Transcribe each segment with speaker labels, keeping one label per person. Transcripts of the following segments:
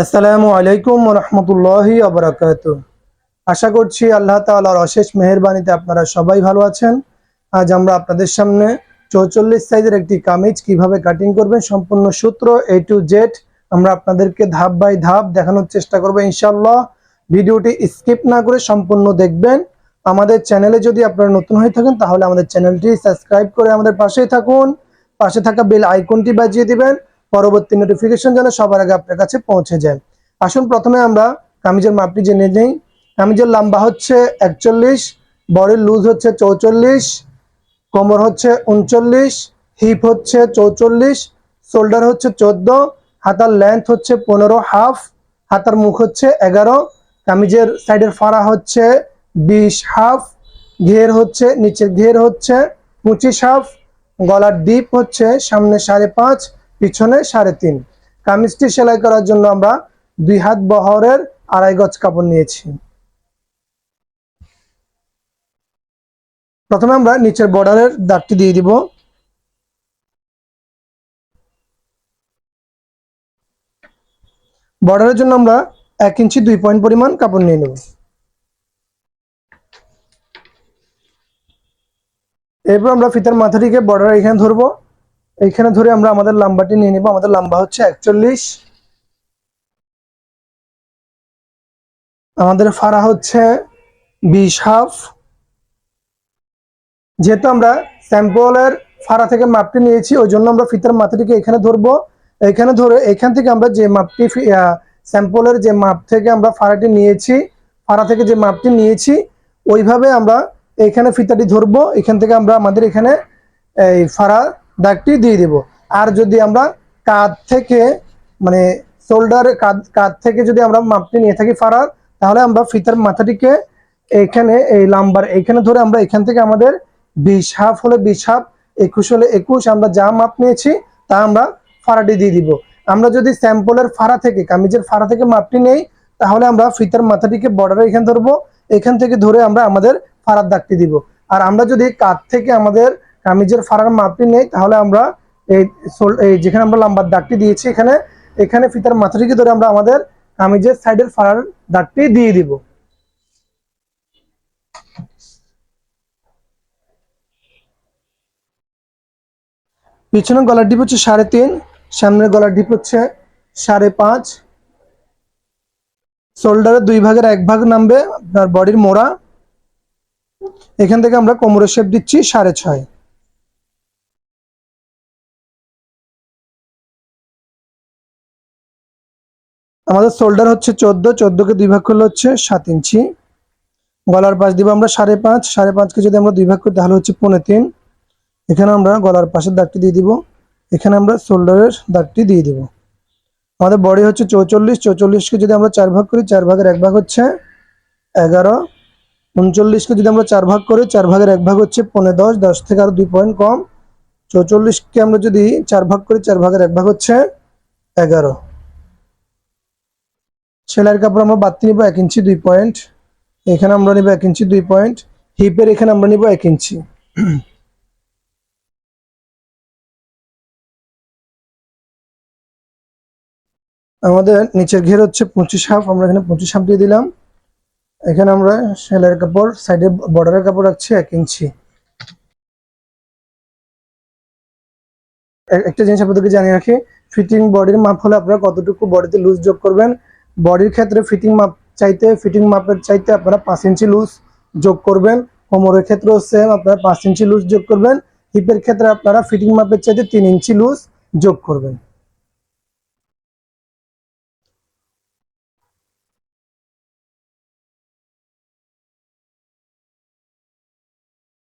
Speaker 1: আসসালামু আলাইকুম রহমতুল্লাহি আবরাকাত আশা করছি আল্লাহ তাআলার অশেষ মেহেরবানিতে আপনারা সবাই ভালো আছেন। আজ আমরা আপনাদের সামনে চৌচল্লিশ সাইজের একটি কামিজ কীভাবে কাটিং করবেন সম্পূর্ণ সূত্র এ টু জেড আমরা আপনাদেরকে ধাপ বাই ধাপ দেখানোর চেষ্টা করব ইনশাল্লাহ ভিডিওটি স্কিপ না করে সম্পূর্ণ দেখবেন। আমাদের চ্যানেলে যদি আপনারা নতুন হয়ে থাকেন তাহলে আমাদের চ্যানেলটি সাবস্ক্রাইব করে আমাদের পাশেই থাকুন। পাশে থাকা বেল আইকনটি বাজিয়ে দিবেন। পরবর্তী নোটিফিকেশন যেন সবার আগে আপনার কাছে পৌঁছে যায়। আসুন প্রথমে আমরা কামিজের মাপটি জেনে নেই। কামিজের লম্বা হচ্ছে একচল্লিশ, বডির লুজ হচ্ছে চৌচল্লিশ, কোমর হচ্ছে উনচল্লিশ হিপ হচ্ছে চৌচল্লিশ শোল্ডার হচ্ছে চোদ্দ, হাতার লেন্থ হচ্ছে পনেরো হাফ হাতার মুখ হচ্ছে এগারো, কামিজের সাইডের ফাড়া হচ্ছে বিশ হাফ ঘের হচ্ছে, নিচের ঘের হচ্ছে পঁচিশ হাফ গলার ডিপ হচ্ছে সামনে সাড়ে পাঁচ পিছনে সাড়ে তিন। কামিজটি সেলাই করার জন্য আমরা দুই হাত বহরের আড়াই গজ কাপড় নিয়েছি। প্রথমে আমরা নিচের বর্ডারের দাগটি দিয়ে দিব। বর্ডারের জন্য আমরা এক ইঞ্চি দুই পয়েন্ট পরিমাণ কাপড় নিয়ে নেব। এরপর আমরা ফিতার মাথাটিকে বর্ডার এখানে ধরবো। এইখানে ধরে আমরা আমাদের লাম্বাটি নিয়ে নিব। আমাদের লম্বা হচ্ছে একচল্লিশ। আমাদের ফাড়া হচ্ছে বিশ হাফ। যেহেতু আমরা স্যাম্পলের ফাড়া থেকে মাপটি নিয়েছি, ওই জন্য আমরা ফিতার মাথাটিকে এখানে ধরবো। এখানে ধরে এখান থেকে আমরা যে মাপটি স্যাম্পলের যে মাপ থেকে আমরা ফাড়াটি নিয়েছি, ফাড়া থেকে যে মাপটি নিয়েছি, ওইভাবে আমরা এখানে ফিতাটি ধরবো। এখান থেকে আমরা আমাদের এখানে এই ফাড়া দাগটি দিয়ে দিব। আর যদি আমরা কাঁধ থেকে মানে শোল্ডার কাঁধ কাঁধ থেকে যদি আমরা মাপটি নিয়ে থাকি ফাড়ার, তাহলে আমরা ফিতার মাথাটিকে এখানে এই লাম্বার এখানে ধরে আমরা এখান থেকে আমাদের বিশ হাফ হলে বিশ হাফ, একুশ হলে একুশ, আমরা যা মাপ নিয়েছি তা আমরা ফাড়াটি দিয়ে দিব। আমরা যদি স্যাম্পলের ফাড়া থেকে, কামিজের ফাড়া থেকে মাপটি নেই, তাহলে আমরা ফিতার মাথাটিকে বর্ডারে এখানে ধরবো, এখান থেকে ধরে আমরা আমাদের ফাড়ার দাগটি দিব। আর আমরা যদি কাঁধ থেকে আমাদের কামিজের ফাড়ার মাপটি নেই, তাহলে আমরা এই এই যেখানে আমরা লম্বার দাগটি দিয়েছি, এখানে এখানে ফিতার মাথাটিকে ধরে আমরা আমাদের কামিজের সাইডের ফাড়ার দাগটি দিয়ে দিব। পিছনের গলার ডিপ হচ্ছে সাড়ে তিন, সামনের গলার ডিপ হচ্ছে সাড়ে পাঁচ। শোল্ডারের দুই ভাগের এক ভাগ নামবে আপনার বডির মোড়া। এখান থেকে আমরা কোমরের শেপ দিচ্ছি সাড়ে ছয়। আমাদের শোল্ডার হচ্ছে চোদ্দ, চোদ্দকে দুই ভাগ করলে হচ্ছে সাত ইঞ্চি। গলার পাশ দিব আমরা সাড়ে পাঁচ, সাড়ে পাঁচকে যদি আমরা দুই ভাগ করি তাহলে হচ্ছে পৌনে তিন। এখানে আমরা গলার পাশের দাগটি দিয়ে দিব। এখানে আমরা শোল্ডারের দাগটি দিয়ে দিব। আমাদের বডি হচ্ছে চৌচল্লিশ, চৌচল্লিশকে যদি আমরা চার ভাগ করি, চার ভাগের এক ভাগ হচ্ছে এগারো। উনচল্লিশকে যদি আমরা চার ভাগ করি, চার ভাগের এক ভাগ হচ্ছে পনেরো দশ দশ থেকে আরও দুই পয়েন্ট কম। চৌচল্লিশকে আমরা যদি চার ভাগ করি, চার ভাগের এক ভাগ হচ্ছে এগারো। সেলাইয়ের কাপড় আমরা বাড়তি নিব এক ইঞ্চি, দুই পয়েন্ট। এখানে আমরা নিব এক ইঞ্চি, দুই পয়েন্ট। হিপের এখানে আমরা নিব এক ইঞ্চি। আমাদের নিচের ঘের হচ্ছে পঁচিশ হাফ, আমরা এখানে পঁচিশ হাফ দিয়ে দিলাম। এখানে আমরা সেলাইয়ের কাপড়, সাইডে বর্ডারের কাপড় রাখছি এক ইঞ্চি। একটা জিনিস আপনাদেরকে জানিয়ে রাখি, ফিটিং বডির মাপ হলে আপনারা কতটুকু বডিতে লুজ যোগ করবেন বডির ক্ষেত্রে ফিটিং মাপ চাইতে ফিটিং মাপের চাইতে আপনারা পাঁচ ইঞ্চি লুজ যোগ করবেন। কোমরের ক্ষেত্রেও সেম আপনারা পাঁচ ইঞ্চি লুজ যোগ করবেন। হিপের ক্ষেত্রে আপনারা ফিটিং মাপের চাইতে তিন ইঞ্চি লুজ যোগ করবেন।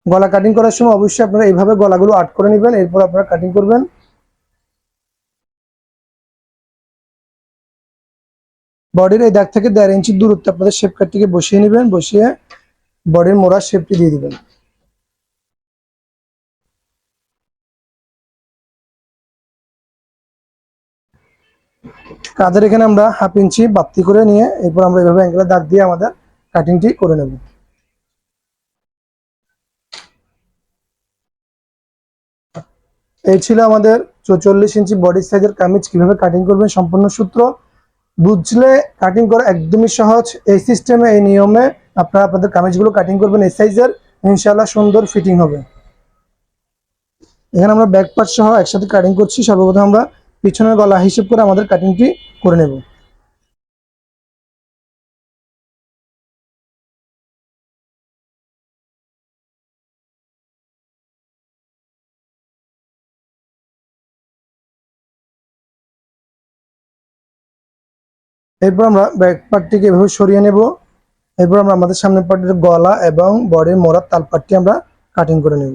Speaker 1: গলা কাটিং করার সময় অবশ্যই আপনারা এইভাবে গলাগুলো আট করে নেবেন, এরপর আপনারা কাটিং করবেন। বডির এই দাগ থেকে দেড় ইঞ্চি দূরত্বে আপনাদের শেপ কাটটিকে বসিয়ে নেবেন, বসিয়ে বডির মোড়ার শেপটি দিয়ে দিবেন। কাদের এখানে আমরা হাফ ইঞ্চি বাত্তি করে নিয়ে এরপর আমরা এভাবে অ্যাঙ্গেলে দাগ দিয়ে আমাদের কাটিংটি করে নেব। এই ছিল আমাদের চৌচল্লিশ ইঞ্চি বডি সাইজের কামিজ। কীভাবে কাটিং করবেন সম্পূর্ণ সূত্র বুঝলে কাটিং করা একদমই সহজ। এই সিস্টেমে এই নিয়মে আপনারা আপনাদের কামিজগুলো কাটিং করবেন, এই সাইজের ইনশাল্লাহ সুন্দর ফিটিং হবে। এখানে আমরা ব্যাক পার্ট সহ একসাথে কাটিং করছি। সর্বপ্রথম আমরা পিছনের গলা হিসেব করে আমাদের কাটিংটি করে নেব। এরপর আমরা ব্যাক পার্টটিকে এভাবে সরিয়ে নেব। এরপর আমরা আমাদের সামনের পার্টের গলা এবং বডির মোড়ার তাল পার্টটি আমরা কাটিং করে নেব।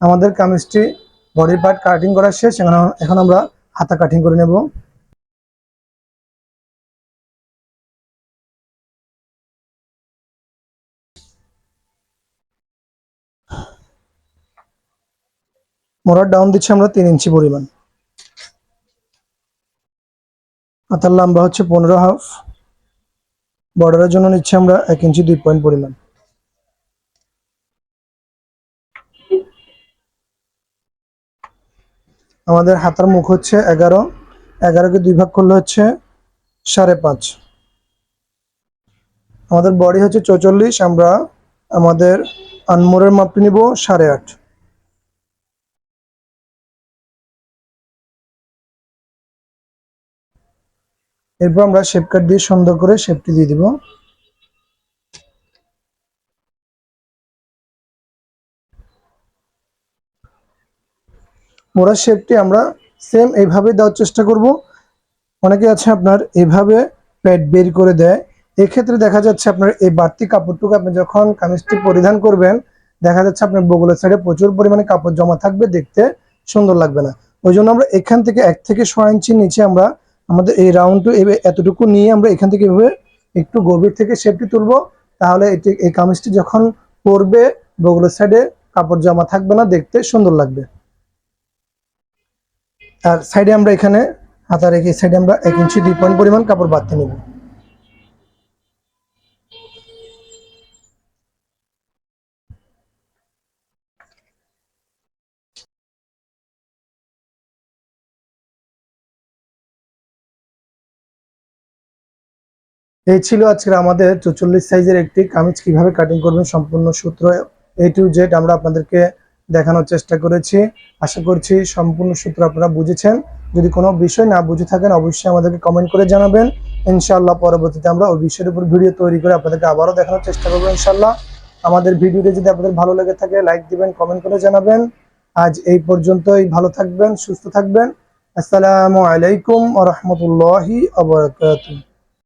Speaker 1: আমাদের কামিজটি বডির পার্ট কাটিং করা শেষ। এখন এখন আমরা হাতা কাটিং করে নেব। মোড়ার ডাউন দিচ্ছি আমরা তিন ইঞ্চি পরিমাণ। হাতার লম্বা হচ্ছে পনেরো হাফ। বর্ডারের জন্য নিচ্ছি আমরা এক ইঞ্চি দুই পয়েন্ট পরিমাণ। আমাদের হাতার মুখ হচ্ছে এগারো। এগারোকে দুই ভাগ করলে হচ্ছে সাড়ে পাঁচ। আমাদের বডি হচ্ছে চৌচল্লিশ, আমরা আমাদের আনমোরের মাপটি নিব সাড়ে আট। এরপর আমরা শেপ কাট দিয়ে সুন্দর করে শেপটি দিয়ে দিব। মোড়ার শেপটি আমরা সেম এইভাবে দেওয়ার চেষ্টা করব। অনেকে আছে আপনার এভাবে প্যাড বের করে দেয়। এক্ষেত্রে দেখা যাচ্ছে আপনার এই বাড়তি কাপড়টুকু আপনি যখন কামিজটি পরিধান করবেন, দেখা যাচ্ছে আপনার বগলের সাইডে প্রচুর পরিমাণে কাপড় জমা থাকবে, দেখতে সুন্দর লাগবে না। ওই জন্য আমরা এখান থেকে এক থেকে ছয় ইঞ্চি নিচে আমরা আমাদের এই রাউন্ডটু এতটুকু নিয়ে আমরা এখান থেকে এভাবে একটু গভীর থেকে সেফটি তুলবো। তাহলে এটি, এই কামিজটি যখন পরবে, বগলের সাইডে কাপড় জমা থাকবে না, দেখতে সুন্দর লাগবে। আর সাইডে আমরা এখানে হাতা রেখে সাইডে আমরা এক ইঞ্চি দুই পয়েন্ট পরিমাণ কাপড় বাড়তে নেব। এই ছিল আজকের আমাদের চৌচল্লিশ সাইজের একটি কামিজ। কীভাবে কাটিং করবেন সম্পূর্ণ সূত্র এ টু জেড আমরা আপনাদেরকে দেখানোর চেষ্টা করেছি। আশা করছি সম্পূর্ণ সূত্র আপনারা বুঝেছেন। যদি কোনো বিষয় না বুঝে থাকেন, অবশ্যই আমাদেরকে কমেন্ট করে জানাবেন। ইনশাআল্লাহ পরবর্তীতে আমরা ওই বিষয়ের উপর ভিডিও তৈরি করে আপনাদেরকে আবারও দেখানোর চেষ্টা করব ইনশাআল্লাহ। আমাদের ভিডিওটি যদি আপনাদের ভালো লেগে থাকে লাইক দিবেন কমেন্ট করে জানাবেন। আজ এই পর্যন্তই। ভালো থাকবেন, সুস্থ থাকবেন। আসসালামু আলাইকুম আ রহমতুল্লাহি